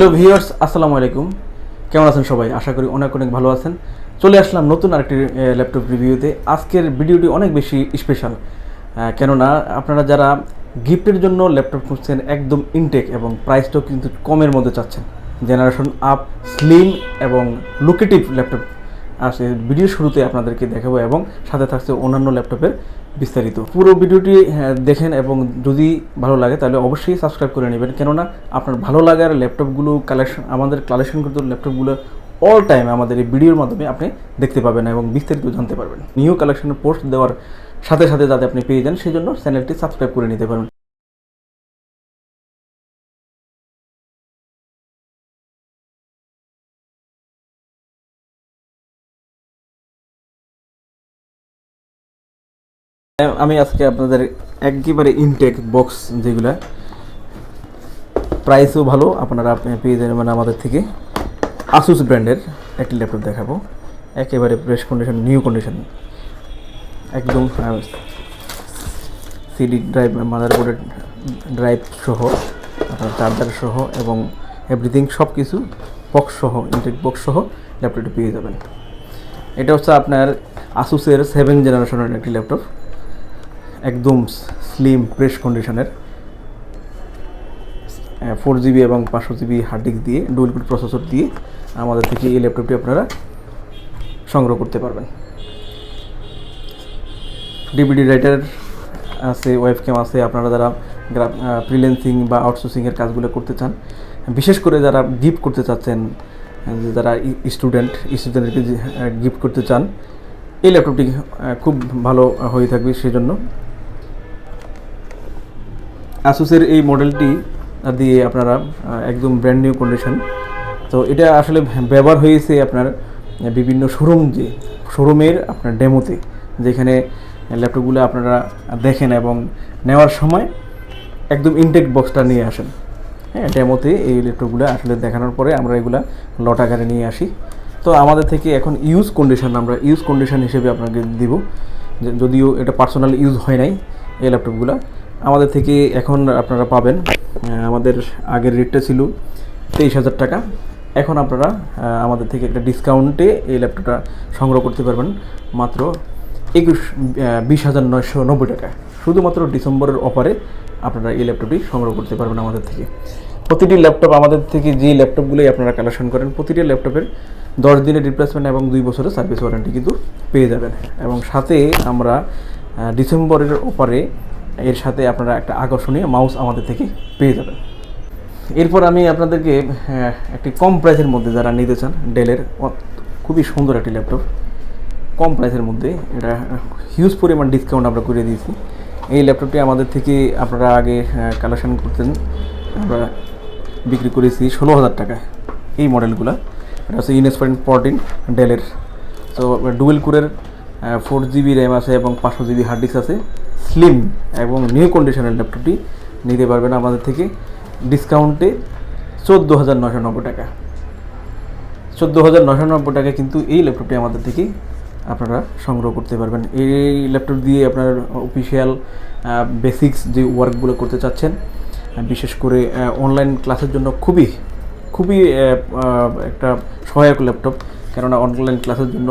Hello viewers আসসালামু আলাইকুম। কেমন আছেন সবাই? আশা করি অনেক অনেক ভালো আছেন। চলে আসলাম নতুন আরেকটি ল্যাপটপ রিভিউতে আজকের ভিডিওটি অনেক বেশি স্পেশাল কেননা আপনারা যারা গিফটের জন্য ল্যাপটপ খুঁজছেন, একদম ইনটেক এবং প্রাইসটাও কিন্তু কমের মধ্যে চাচ্ছেন। জেনারেশন আপ স্লিম এবং লোকেটিভ ল্যাপটপ আসে ভিডিও শুরুতে আপনাদেরকে দেখাবো এবং সাথে থাকছে অন্যান্য ল্যাপটপের বিস্তারিত। পুরো ভিডিওটি হ্যাঁ, দেখেন এবং যদি ভালো লাগে তাহলে অবশ্যই সাবস্ক্রাইব করে নেবেন। কেননা আপনার ভালো লাগার ল্যাপটপগুলো কালেকশন আমাদের কালেকশন করতে ল্যাপটপগুলো অল টাইম আমাদের এই ভিডিওর মাধ্যমে আপনি দেখতে পাবেন এবং বিস্তারিত জানতে পারবেন। নিউ কালেকশনের পোস্ট দেওয়ার সাথে সাথে যাতে আপনি পেয়ে যান সেই জন্য চ্যানেলটি সাবস্ক্রাইব করে নিতে পারেন আমি আজকে আপনাদের একেবারে ইনটেক বক্স যেগুলা প্রাইসও ভালো, আপনারা আপনি পেয়ে যাবেন মানে আমাদের থেকে। আসুস ব্র্যান্ডের একটি ল্যাপটপ দেখাবো। একেবারে ফ্রেশ কন্ডিশন নিউ কন্ডিশন একদম সিডি ড্রাইভ মাদারবোর্ডের ড্রাইভ সহ, আপনার চার্জার সহ এবং এভরিথিং সব কিছু বক্স সহ ইনটেক বক্স সহ ল্যাপটপটি পেয়ে যাবেন। এটা হচ্ছে আপনার আসুসের সেভেন জেনারেশনের একটি ল্যাপটপ একদম স্লিম ফ্রেশ কন্ডিশনের ফোর জিবি এবং পাঁচশো জিবি হার্ড ডিস্ক দিয়ে ডুয়েল কোড প্রসেসর দিয়ে আমাদের থেকে এই ল্যাপটপটি আপনারা সংগ্রহ করতে পারবেন। ডিভিডি রাইটার আছে ওয়েব ক্যাম আছে, আপনারা যারা ফ্রিল্যান্সিং বা আউটসোর্সিংয়ের কাজগুলো করতে চান, বিশেষ করে যারা গিফট করতে চাচ্ছেন যারা স্টুডেন্ট স্টুডেন্টকে গিফট করতে চান, এই ল্যাপটপটি খুব ভালো হয়ে থাকবে, সেজন্য। আসুসের এই মডেলটি দিয়ে আপনারা একদম ব্র্যান্ড নিউ কন্ডিশন তো এটা আসলে ব্যবহার হয়েছে আপনার বিভিন্ন শোরুম যে শোরুমের আপনার ডেমোতে যেখানে ল্যাপটপগুলো আপনারা দেখেন এবং নেওয়ার সময় একদম ইনটেক বক্সটা নিয়ে আসেন। হ্যাঁ ডেমোতে এই ল্যাপটপগুলো আসলে দেখানোর পরে আমরা এগুলা লট আকারে নিয়ে আসি। তো আমাদের থেকে এখন ইউজ কন্ডিশন আমরা ইউজ কন্ডিশন হিসেবে আপনাকে দিব। যদিও এটা পার্সোনাল ইউজ হয় নাই এই ল্যাপটপগুলো আমাদের থেকে এখন আপনারা পাবেন আমাদের আগের রেটটা ছিল তেইশ হাজার টাকা। এখন আপনারা আমাদের থেকে একটা ডিসকাউন্টে এই ল্যাপটপটা সংগ্রহ করতে পারবেন মাত্র একুশ বিশ হাজার নয়শো নব্বই টাকা। শুধুমাত্র ডিসেম্বরের অফারে আপনারা এই ল্যাপটপটি সংগ্রহ করতে পারবেন আমাদের থেকে। প্রতিটি ল্যাপটপ আমাদের থেকে যে ল্যাপটপগুলোই আপনারা কালেকশন করেন, প্রতিটি ল্যাপটপের দশ দিনের রিপ্লেসমেন্ট এবং দুই বছরের সার্ভিস ওয়ারেন্টি কিন্তু পেয়ে যাবেন। এবং সাথে আমরা ডিসেম্বরের অফারে এর সাথে আপনারা একটা আকর্ষণীয় মাউস আমাদের থেকে পেয়ে যাবেন। এরপর আমি আপনাদেরকে একটি কম প্রাইসের মধ্যে যারা নিতে চান ডেলের খুবই সুন্দর একটি ল্যাপটপ কম প্রাইসের মধ্যে, এটা হিউজ পরিমাণ ডিসকাউন্ট আমরা করে দিয়েছি। এই ল্যাপটপটি আমাদের থেকে আপনারা আগে কালেকশন করতেন। আমরা বিক্রি করেছি ষোলো হাজার টাকায় এই মডেলগুলো এটা হচ্ছে ইনএসপয়েন্ট ফোরটিন ডেলের তো ডুয়েল কোরের ফোর জিবি র্যাম আছে এবং পাঁচশো জিবি হার্ড ডিস্ক আছে। স্লিম এবং নিউ কন্ডিশনের ল্যাপটপটি নিতে পারবেন আমাদের থেকে ডিসকাউন্টে চোদ্দ হাজার নশো নব্বই টাকা। চোদ্দ হাজার নশো নব্বই টাকা কিন্তু এই ল্যাপটপটি আমাদের থেকে আপনারা সংগ্রহ করতে পারবেন। এই ল্যাপটপ দিয়ে আপনার অফিসিয়াল বেসিক্স যে ওয়ার্কগুলো করতে চাচ্ছেন বিশেষ করে অনলাইন ক্লাসের জন্য খুবই খুবই একটা সহায়ক ল্যাপটপ কেননা অনলাইন ক্লাসের জন্য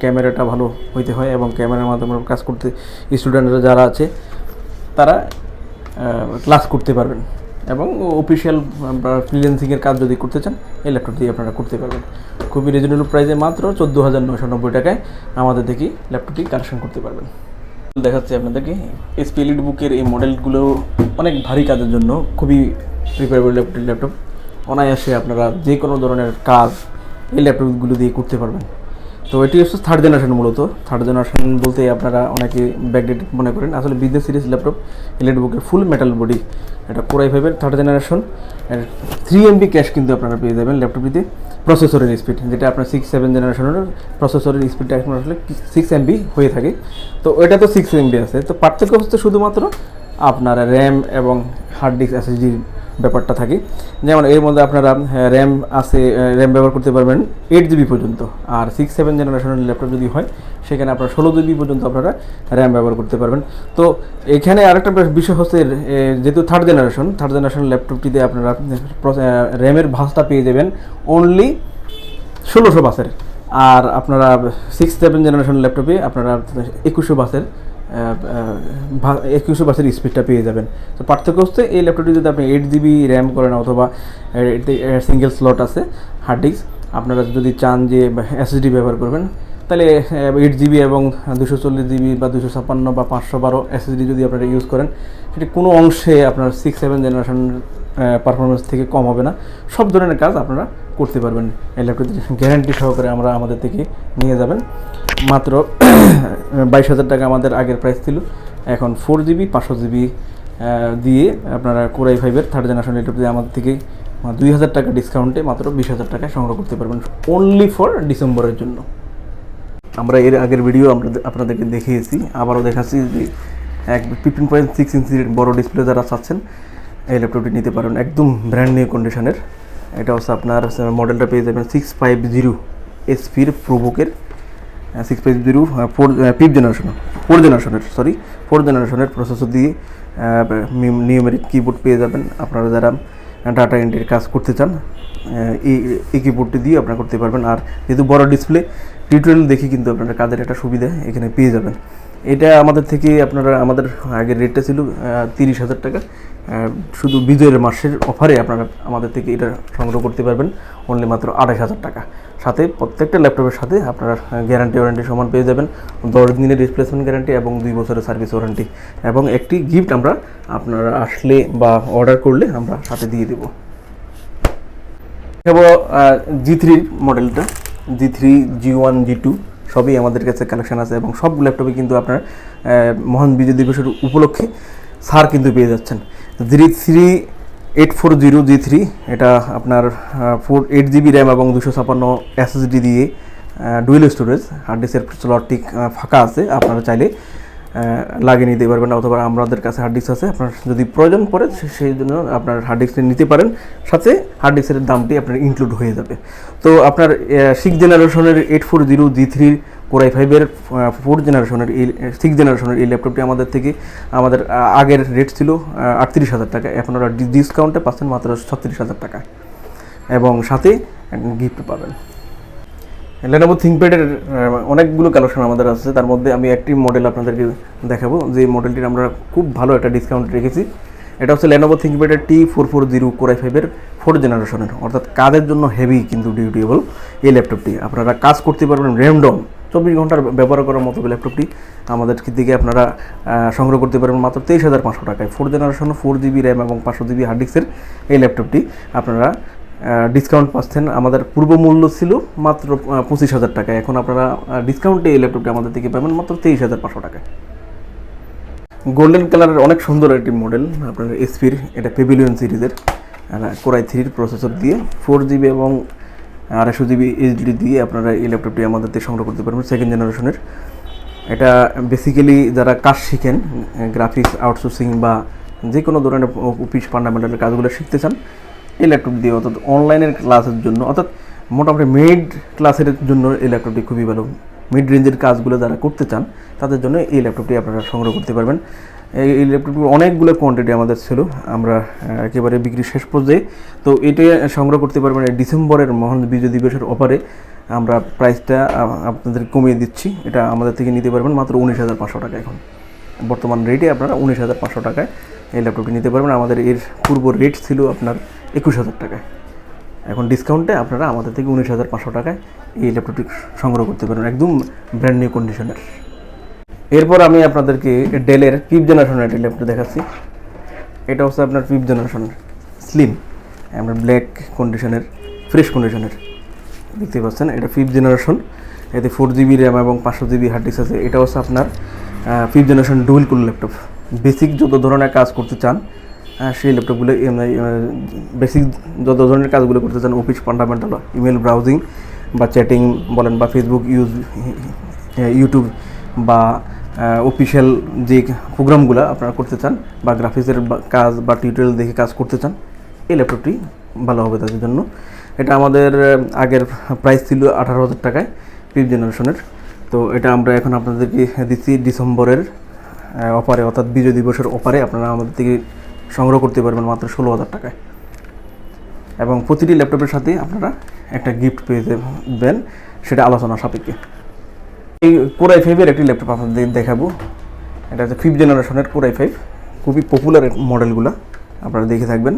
ক্যামেরাটা ভালো হইতে হয় এবং ক্যামেরার মাধ্যমে কাজ করতে স্টুডেন্টরা যারা আছে, তারা ক্লাস করতে পারবেন। এবং অফিসিয়াল ফ্রিল্যান্সিংয়ের কাজ যদি করতে চান, এই ল্যাপটপ দিয়ে আপনারা করতে পারবেন। খুবই রিজনেবল প্রাইসে মাত্র চোদ্দ হাজার নশো নব্বই টাকায় আমাদের দেখি ল্যাপটপটি কালেকশন করতে পারবেন। দেখাচ্ছি আপনাদেরকে এই স্পিলিড বুকের এই মডেলগুলো অনেক ভারী কাজের জন্য খুবই ল্যাপটপ ল্যাপটপ অনায়াসে আপনারা যে কোনো ধরনের কাজ এই ল্যাপটপগুলো দিয়ে করতে পারবেন। তো এটি হচ্ছে থার্ড জেনারেশন মূলত। থার্ড জেনারেশন বলতে আপনারা অনেকে ব্যাকডেটেড মনে করেন। আসলে বিজনেস সিরিজ ল্যাপটপ বুকের ফুল মেটাল বডি এটা কোরাই ফাইভের third generation three MB cache কিন্তু আপনারা পেয়ে যাবেন ল্যাপটপটিতে প্রসেসরের স্পিড যেটা আপনার সিক্স সেভেন জেনারেশনের প্রসেসরের স্পিডটা এখন আসলে সিক্স এমবি হয়ে থাকে। তো এটা তো সিক্স এমবি আছে। তো পার্থক্য হচ্ছে শুধুমাত্র আপনার র্যাম এবং হার্ড ডিস্ক এসএসডির ব্যাপারটা থাকে। যেমন এর মধ্যে আপনারা র্যাম আছে র্যাম ব্যবহার করতে পারবেন এইট জিবি পর্যন্ত। আর সিক্স সেভেন জেনারেশনের ল্যাপটপ যদি হয়, সেখানে আপনারা ষোলো জিবি পর্যন্ত আপনারা র্যাম ব্যবহার করতে পারবেন। তো এখানে আরেকটা বিষয় হচ্ছে যেহেতু থার্ড জেনারেশন থার্ড জেনারেশন ল্যাপটপটিতে আপনারা র্যামের ভাসটা পেয়ে যাবেন অনলি ষোলোশো বাসের। আর আপনারা সিক্স সেভেন জেনারেশন ল্যাপটপে আপনারা একুশশো বাসের একুশশো বাসের স্পিডটা পেয়ে যাবেন। তো পার্থক্য হচ্ছে এই ল্যাপটপটি যদি আপনি এইট জিবি র্যাম করেন অথবা সিঙ্গেল স্লট আছে হার্ড ডিস্ক আপনারা যদি চান যে এসএসডি ব্যবহার করবেন, তাহলে এইট জিবি এবং দুশো চল্লিশ জিবি বা দুশো ছাপ্পান্ন বা পাঁচশো বারো এসএসডি যদি আপনারা ইউজ করেন, সেটি কোনো অংশে আপনার সিক্স সেভেন জেনারেশন পারফরমেন্স থেকে কম হবে না। সব ধরনের কাজ আপনারা করতে পারবেন। এই ল্যাপটপটি গ্যারান্টি সহকারে আমরা আমাদের থেকে নিয়ে যাবেন। মাত্র বাইশ হাজার টাকা আমাদের আগের প্রাইস ছিল। এখন ফোর জিবি পাঁচশো জিবি দিয়ে আপনারা কোরাই ফাইভের থার্ড জেনারেশন ল্যাপটপ দিয়ে আমাদের থেকে দুই হাজার টাকা ডিসকাউন্টে মাত্র বিশ হাজার টাকায় সংগ্রহ করতে পারবেন অনলি ফর ডিসেম্বরের জন্য। আমরা এর আগের ভিডিও আমরা আপনাদেরকে দেখিয়েছি, আবারও দেখাচ্ছি যে এক ফিফটিন পয়েন্ট সিক্স ইঞ্চির বড় ডিসপ্লে যারা চাচ্ছেন, এই ল্যাপটপটি নিতে পারেন একদম ব্র্যান্ড নিউ কন্ডিশনের এটা হচ্ছে আপনার মডেলটা পেয়ে যাবেন সিক্স ফাইভ জিরো এসপির প্রোবুকের six five zero four fifth generation four জেনারেশনের সরি ফোর জেনারেশনের প্রসেসর দিয়ে নিউমেরিক কিবোর্ড পেয়ে যাবেন। আপনারা যারা ডাটা এন্ট্রির কাজ করতে চান আহ, এই কিবোর্ডটি দিয়ে আপনারা করতে পারবেন। আর যেহেতু বড় ডিসপ্লে টিউটোরিয়াল দেখে কিন্তু আপনারা কাজের একটা সুবিধা এখানে পেয়ে যাবেন। এটা আমাদের থেকে আপনারা আমাদের আগের রেটটা ছিল তিরিশ হাজার টাকা। শুধু বিজয়ের মাসের অফারে আপনারা আমাদের থেকে এটা সংগ্রহ করতে পারবেন। অনলি মাত্র আড়াইশ হাজার টাকা। সাথে প্রত্যেকটা ল্যাপটপের সাথে আপনারা গ্যারান্টি ওয়ারেন্টি সমান পেয়ে যাবেন। দশ দিনের রিপ্লেসমেন্ট গ্যারান্টি এবং দুই বছরের সার্ভিস ওয়ারেন্টি এবং একটি গিফট আমরা আপনারা আসলে বা অর্ডার করলে আমরা সাথে দিয়ে দেবো। জি থ্রির মডেলটা G three G one G two সবই আমাদের কাছে কালেকশন আছে এবং সব ল্যাপটপে কিন্তু আপনার মহান বিজয় দিবসের উপলক্ষে সার কিন্তু পেয়ে যাচ্ছেন। G three eight four zero G three এটা আপনার ফোর এইট জিবি র্যাম এবং দুশো ছাপান্ন এসএসডি দিয়ে ডুয়েল স্টোরেজ হার্ড ডিস্কের স্লটটি ফাঁকা আছে, আপনারা চাইলে লাগিয়ে নিতে পারবেন অথবা আমাদের কাছে হার্ড ডিস্ক আছে, আপনার যদি প্রয়োজন পড়ে সেই জন্য আপনার হার্ড ডিস্ক নিতে পারেন, সাথে হার্ড ডিস্কের দামটি আপনার ইনক্লুড হয়ে যাবে। তো আপনার সিক্স জেনারেশনের এইট ফোর জিরো জি থ্রির কোরাই ফাইভের ফোর জেনারেশনের এই সিক্স জেনারেশনের এই ল্যাপটপটি আমাদের থেকে, আমাদের আগের রেট ছিল আটত্রিশ হাজার টাকা। এখন ওরা ডিসকাউন্টে পাচ্ছেন মাত্র ছত্রিশ হাজার টাকা। এবং সাথে গিফট পাবেন। লেনোভো থিঙ্কপ্যাডের অনেকগুলো কালেকশন আমাদের আছে। তার মধ্যে আমি একটি মডেল আপনাদেরকে দেখাবো। যে মডেলটির আমরা খুব ভালো একটা ডিসকাউন্ট রেখেছি। এটা হচ্ছে Lenovo থিঙ্কপ্যাডের T four four zero core i ফাইভের ফোর জেনারেশনের অর্থাৎ কাজের জন্য হেভি কিন্তু ডিউটিয়েবল এই ল্যাপটপটি আপনারা কাজ করতে পারবেন র্যামডম চব্বিশ ঘণ্টার ব্যবহার করার মতো ল্যাপটপটি আমাদের দিকে আপনারা সংগ্রহ করতে পারবেন মাত্র তেইশ হাজার পাঁচশো টাকায়। Four generation four GB RAM এবং পাঁচশো জিবি হার্ড ডিস্কের এই ল্যাপটপটি আপনারা ডিসকাউন্ট পাচ্ছেন। আমাদের পূর্ব মূল্য ছিল মাত্র পঁচিশ হাজার টাকা এখন আপনারা ডিসকাউন্টে এই ল্যাপটপটি আমাদের থেকে পাবেন মাত্র তেইশ হাজার পাঁচশো টাকায়। গোল্ডেন কালারের অনেক সুন্দর একটি মডেল আপনার এসপির এটা পেভিলিয়ন সিরিজের কোরাই থ্রির প্রসেসর দিয়ে ফোর জিবি এবং আড়াইশো জিবি এইচডি দিয়ে আপনারা এই ল্যাপটপটি আমাদের থেকে সংগ্রহ করতে পারবেন সেকেন্ড জেনারেশনের এটা বেসিক্যালি যারা কাজ শিখেন গ্রাফিক্স আউটসোর্সিং বা যে কোনো ধরনের অফিস ফান্ডামেন্টাল কাজগুলো শিখতে চান, এই ল্যাপটপ দিয়ে অর্থাৎ অনলাইনের ক্লাসের জন্য, অর্থাৎ মোটামুটি মিড ক্লাসের জন্য এই ল্যাপটপটি খুবই ভালো। মিড রেঞ্জের কাজগুলো যারা করতে চান, তাদের জন্য এই ল্যাপটপটি আপনারা সংগ্রহ করতে পারবেন। এই ল্যাপটপটির অনেকগুলো কোয়ান্টিটি আমাদের ছিল। আমরা একেবারে বিক্রি শেষ পর্যায়ে। তো এটা সংগ্রহ করতে পারবেন ডিসেম্বরের মহান বিজয় দিবসের অফারে আমরা প্রাইসটা আপনাদের কমিয়ে দিচ্ছি। এটা আমাদের থেকে নিতে পারবেন মাত্র উনিশ হাজার পাঁচশো টাকা এখন। বর্তমান রেটে আপনারা উনিশ হাজার পাঁচশো টাকায় এই ল্যাপটপটি নিতে পারবেন। আমাদের এর পূর্ব রেট ছিল আপনার একুশ হাজার টাকায়। এখন ডিসকাউন্টে আপনারা আমাদের থেকে উনিশ হাজার পাঁচশো টাকায় এই ল্যাপটপটি সংগ্রহ করতে পারবেন। একদম ব্র্যান্ড নিউ কন্ডিশনের এরপর আমি আপনাদেরকে ডেলের ফিফথ জেনারেশনের একটি ল্যাপটপ দেখাচ্ছি। এটা হচ্ছে আপনার ফিফথ জেনারেশন, স্লিম। আপনার ব্ল্যাক কন্ডিশনের, ফ্রেশ কন্ডিশনের, দেখতে পাচ্ছেন, এটা ফিফ জেনারেশন। এতে ফোর জিবি র্যাম এবং পাঁচশো জিবি হার্ড ডিস্ক আছে। এটা হচ্ছে আপনার fifth generation dual cool laptop basic যত ধরনের কাজ করতে চান সেই ল্যাপটপগুলো বেসিক যত ধরনের কাজগুলো করতে চান অফিস ফান্ডামেন্টাল ইমেল ব্রাউজিং বা চ্যাটিং বলেন বা ফেসবুক ইউজ ইউটিউব বা অফিসিয়াল যে প্রোগ্রামগুলো আপনারা করতে চান বা গ্রাফিক্সের কাজ বা টিউটোরিয়াল দেখে কাজ করতে চান, এই ল্যাপটপটি ভালো হবে তাদের জন্য। এটা আমাদের আগের প্রাইস ছিল আঠারো হাজার টাকায় ফিফ জেনারেশনের তো এটা আমরা এখন আপনাদেরকে দিচ্ছি ডিসেম্বরের অফারে অর্থাৎ বিজয় দিবসের অফারে আপনারা আমাদের থেকে সংগ্রহ করতে পারবেন মাত্র ষোলো হাজার টাকায়। এবং প্রতিটি ল্যাপটপের সাথে আপনারা একটা গিফট পেয়ে যাবেন, সেটা আলোচনা সাপেক্ষে। এই কোরাই ফাইভের একটি ল্যাপটপ আপনাদের দেখাবো। এটা হচ্ছে ফিফথ জেনারেশনের কোরাই ফাইভ খুবই পপুলার মডেলগুলো আপনারা দেখে থাকবেন।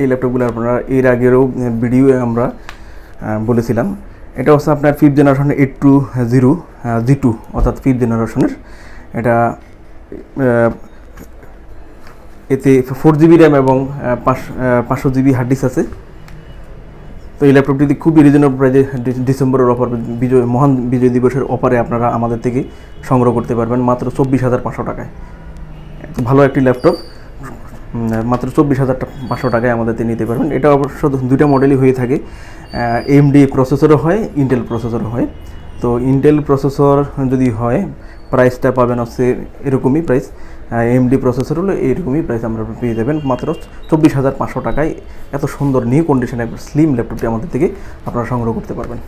এই ল্যাপটপগুলো আপনারা এর আগেরও ভিডিও আমরা বলেছিলাম। এটা হচ্ছে আপনার ফিফথ জেনারেশনের eight two zero G two অর্থাৎ ফিফথ জেনারেশনের এটা এতে ফোর জিবি র্যাম এবং পাঁচশো জিবি হার্ড ডিস্ক আছে। তো এই ল্যাপটপটি খুবই রিজনেবল প্রাইজে ডিসেম্বরের অফার বিজয়, মহান বিজয় দিবসের অফারে আপনারা আমাদের থেকে সংগ্রহ করতে পারবেন মাত্র চব্বিশ হাজার পাঁচশো টাকায়। ভালো একটি ল্যাপটপ মাত্র চব্বিশ হাজার পাঁচশো টাকায় আমাদের নিতে পারবেন। এটা অবশ্য দুইটা মডেলই হয়ে থাকে। এমডি প্রসেসরও হয় ইন্টেল প্রসেসরও হয়। তো ইন্টেল প্রসেসর যদি হয় প্রাইসটা পাবেন হচ্ছে এরকমই প্রাইস এমডি প্রসেসর হলো এইরকমই প্রাইস আমরা পেয়ে যাবেন মাত্র চব্বিশ হাজার পাঁচশো টাকায়। এত সুন্দর নিউ কন্ডিশনের স্লিম ল্যাপটপটি আমাদের থেকে আপনারা সংগ্রহ করতে পারবেন।